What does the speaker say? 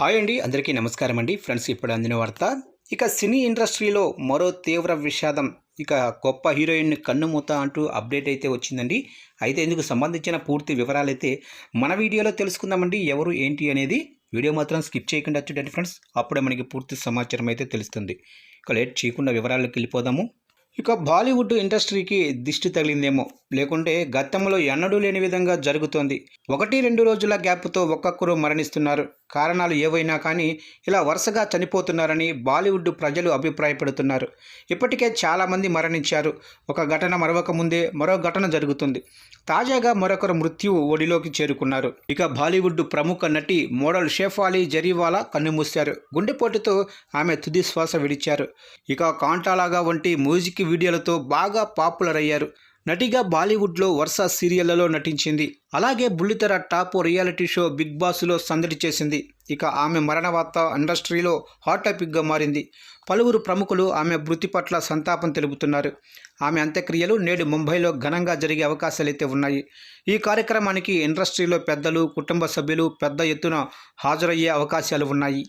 Hi అండి అందరికీ నమస్కారం అండి. ఫ్రెండ్స్ ఇప్పుడు అందిన వార్త. ఇక సినీ ఇండస్ట్రీలో మరో తీవ్ర విషాదం. ఇక గొప్ప హీరోయిన్ కన్నుమూత అంటూ అప్డేట్ అయితే వచ్చిందండి. అయితే ఇందుకు సంబంధించిన పూర్తి వివరాలు అయితే మన వీడియోలో తెలుసుకుందామండి. ఎవరు ఏంటి అనేది వీడియో మాత్రం స్కిప్ చేయకుండా చూడండి ఫ్రెండ్స్. అప్పుడే మనకి పూర్తి సమాచారం అయితే తెలుస్తుంది. ఇక లేట్ చేయకుండా వివరాల్లోకి వెళ్ళిపోదాము. ఇక బాలీవుడ్ ఇండస్ట్రీకి దిష్టి తగిలిందేమో. లేకుంటే గతంలో ఎన్నడూ లేని విధంగా జరుగుతోంది. ఒకటి రెండు రోజుల గ్యాప్తో ఒక్కొక్కరు మరణిస్తున్నారు. కారణాలు ఏవైనా కానీ ఇలా వరుసగా చనిపోతున్నారని బాలీవుడ్ ప్రజలు అభిప్రాయపడుతున్నారు. ఇప్పటికే చాలామంది మరణించారు. ఒక ఘటన మరొక ముందే మరో ఘటన జరుగుతుంది. తాజాగా మరొకరు మృత్యువు ఒడిలోకి చేరుకున్నారు. ఇక బాలీవుడ్ ప్రముఖ నటి మోడల్ షేఫాలి జరీవాలా కన్నుమూశారు. గుండెపోటుతో ఆమె తుది శ్వాస విడిచారు. ఇక కాంటాలాగా వంటి మ్యూజిక్ వీడియోలతో బాగా పాపులర్ అయ్యారు. నటిగా బాలీవుడ్లో వరుస సీరియళ్ళలో నటించింది. అలాగే బుల్లితెర టాప్ రియాలిటీ షో బిగ్ బాస్లో సందడి చేసింది. ఇక ఆమె మరణ వార్త ఇండస్ట్రీలో హాట్ టాపిక్గా మారింది. పలువురు ప్రముఖులు ఆమె మృతి పట్ల సంతాపం తెలుపుతున్నారు. ఆమె అంత్యక్రియలు నేడు ముంబైలో ఘనంగా జరిగే అవకాశాలైతే ఉన్నాయి. ఈ కార్యక్రమానికి ఇండస్ట్రీలో పెద్దలు కుటుంబ సభ్యులు పెద్ద ఎత్తున హాజరయ్యే అవకాశాలు ఉన్నాయి.